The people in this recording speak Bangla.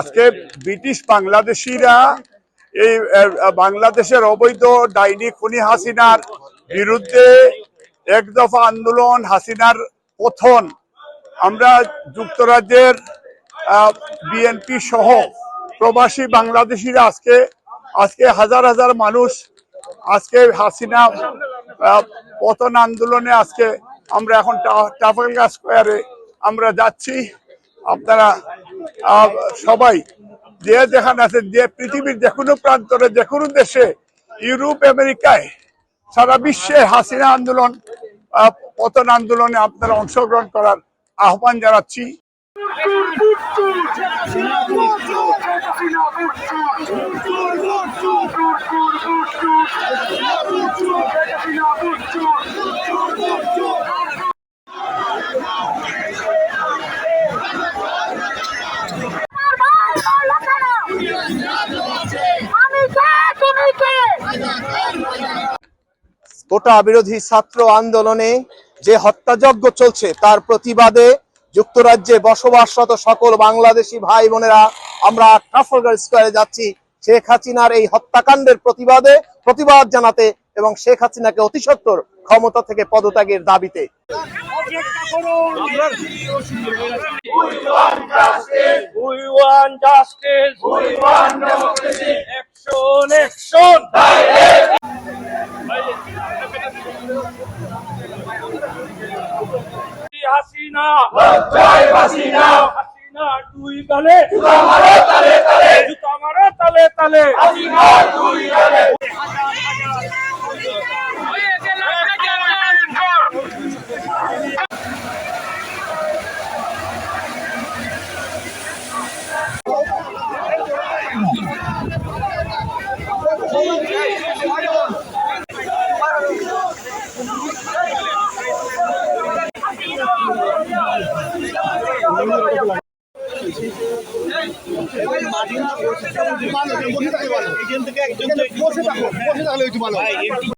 আজকে ব্রিটিশ বাংলাদেশিরা এই বাংলাদেশের অবৈধ ডাইনি খুনি হাসিনার বিরুদ্ধে এক দফা আন্দোলন, হাসিনার পথন। আমরা যুক্তরাজ্যের বিএনপি সহ প্রবাসী বাংলাদেশিরা আজকে আজকে হাজার হাজার মানুষ আজকে হাসিনা পতন আন্দোলনে আজকে আমরা এখন টাফালগা স্কোয়ারে আমরা যাচ্ছি। আপনারা সবাই যে যেখানে আছেন, যে পৃথিবীর যে কোনো প্রান্তরে, যে কোনো দেশে, ইউরোপ, আমেরিকায়, সারা বিশ্বে হাসিনা আন্দোলন পতন আন্দোলনে আপনারা অংশগ্রহণ করার আহ্বান জানাচ্ছি। কোটা বিরোধী ছাত্র আন্দোলনে যে হত্যাযজ্ঞ চলছে, তার প্রতিবাদে যুক্তরাজ্যে বসবাসরত সকল বাংলাদেশি ভাই বোনেরা আমরা ট্রাফলগার স্কোয়ারে যাচ্ছি। শেখ হাসিনার এই হত্যাকাণ্ডের প্রতিবাদে, প্রতিবাদ জানাতে এবং শেখ হাসিনাকে অতিসত্বর ক্ষমতা থেকে পদত্যাগের দাবিতে। হাসিনা। হাসিনা। হাসিনা দুই তালে। জুতা মারো তালে তালে। হাসিনা মাটি থেকে একজন বসে থাকলে ভালো।